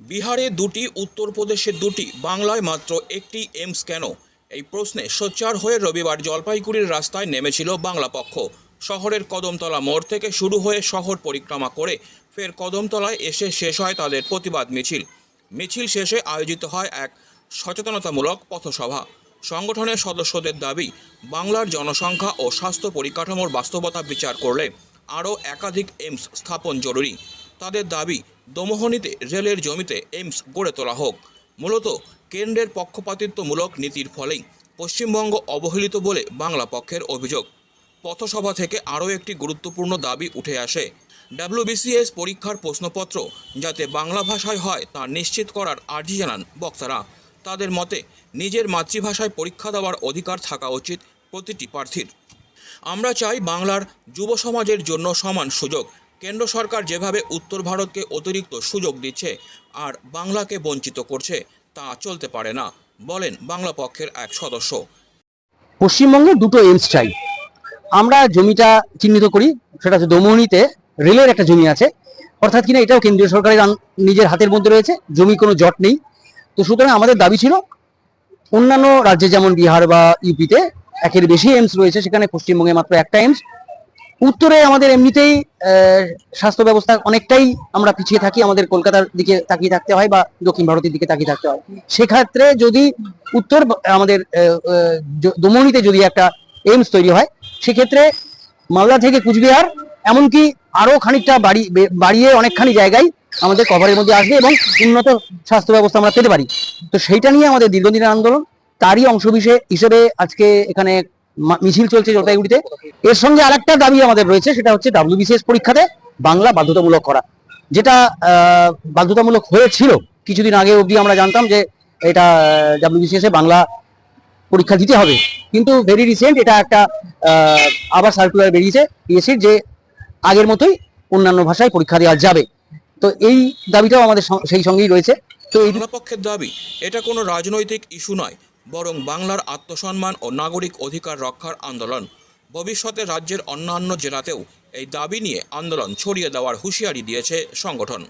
বিহারে দুটি, উত্তরপ্রদেশে দুটি, বাংলায় মাত্র একটি এমস কেন? এই প্রশ্নে সোচ্চার হয়ে রবিবার জলপাইগুড়ির রাস্তায় নেমেছিল বাংলা পক্ষ। শহরের কদমতলা মোড় থেকে শুরু হয়ে শহর পরিক্রমা করে ফের কদমতলায় এসে শেষ হয় তাদের প্রতিবাদ মিছিল। মিছিল শেষে আয়োজিত হয় এক সচেতনতামূলক পথসভা। সংগঠনের সদস্যদের দাবি, বাংলার জনসংখ্যা ও স্বাস্থ্য পরিকাঠামোর বাস্তবতা বিচার করলে আরও একাধিক এইমস স্থাপন জরুরি। তাদের দাবি দমোহনীতে রেলের জমিতে এইমস গড়ে তোলা হোক। মূলত কেন্দ্রের পক্ষপাতিত্বমূলক নীতির ফলেই পশ্চিমবঙ্গ অবহেলিত বলে বাংলা পক্ষের অভিযোগ। পথসভা থেকে আরও একটি গুরুত্বপূর্ণ দাবি উঠে আসে। ডাব্লিউবিসিএস পরীক্ষার প্রশ্নপত্র যাতে বাংলা ভাষায় হয় তা নিশ্চিত করার আর্জি জানান বক্তারা। তাদের মতে, নিজের মাতৃভাষায় পরীক্ষা দেওয়ার অধিকার থাকা উচিত প্রতিটি প্রার্থীর। আমরা চাই বাংলার যুব সমাজের জন্য সমান সুযোগ। কেন্দ্র সরকার যেভাবে উত্তর ভারতকে অতিরিক্ত সুযোগ দিচ্ছে আর বাংলাকে বঞ্চিত করছে, তা চলতে পারে না, বলেন বাংলা পক্ষের এক সদস্য। পশ্চিমবঙ্গে দুটো এইমস চাই। আমরা জমিটা চিহ্নিত করি, সেটা হচ্ছে দমোহনীতে রেলের একটা জমি আছে। অর্থাৎ কিনা এটাও কেন্দ্রীয় সরকারের নিজের হাতের মধ্যে রয়েছে, জমি কোনো জট নেই। তো সুতরাং আমাদের দাবি ছিল, অন্যান্য রাজ্যে যেমন বিহার বা ইউপিতে একের বেশি এইমস রয়েছে, সেখানে পশ্চিমবঙ্গে মাত্র একটা এইমস উত্তরে আমাদের এমনিতেই স্বাস্থ্য ব্যবস্থা অনেকটাই আমরা পিছিয়ে থাকি, আমাদের কলকাতার দিকে তাকিয়ে থাকতে হয় বা দক্ষিণ ভারতের দিকে তাকিয়ে থাকতে হয়। সেক্ষেত্রে যদি উত্তর, আমাদের দমনিতে যদি একটা এইমস তৈরি হয়, সেক্ষেত্রে মালদা থেকে কুচবিহার, এমনকি আরও খানিকটা বাড়ি বাড়িয়ে অনেকখানি জায়গায় আমাদের কভারের মধ্যে আসবে এবং উন্নত স্বাস্থ্য ব্যবস্থা আমরা পেতে পারি। তো সেইটা নিয়ে আমাদের দীর্ঘদিনের আন্দোলন, তারই অংশ হিসেবে আজকে এখানে মিছিল চলছে জলপাইগুড়িতে এর সঙ্গে আরেকটা দাবি আমাদের রয়েছে, সেটা হচ্ছে ডাব্লিউবিসিএস পরীক্ষাতে বাংলা বাধ্যতামূলক করা। যেটা বাধ্যতামূলক হয়েছিল কিছুদিন আগে অবধি আমরা জানতাম যে এটা ডাব্লিউবিসিএস এ বাংলা পরীক্ষা দিতে হবে। কিন্তু ভেরি রিসেন্ট এটা একটা আবার সার্কুলার বেরিয়েছে পিএসসির যে আগের মতোই অন্যান্য ভাষায় পরীক্ষা দেওয়া যাবে। তো এই দাবিটাও আমাদের সেই সঙ্গেই রয়েছে। তো এই পক্ষের দাবি, এটা কোনো রাজনৈতিক ইস্যু নয়। বরং বাংলার আত্মসম্মান ও নাগরিক অধিকার রক্ষার আন্দোলন। ভবিষ্যতে রাজ্যের অন্যান্য জেলাতেও এই দাবি নিয়ে আন্দোলন ছড়িয়ে দেওয়ার হুঁশিয়ারি দিয়েছে সংগঠন।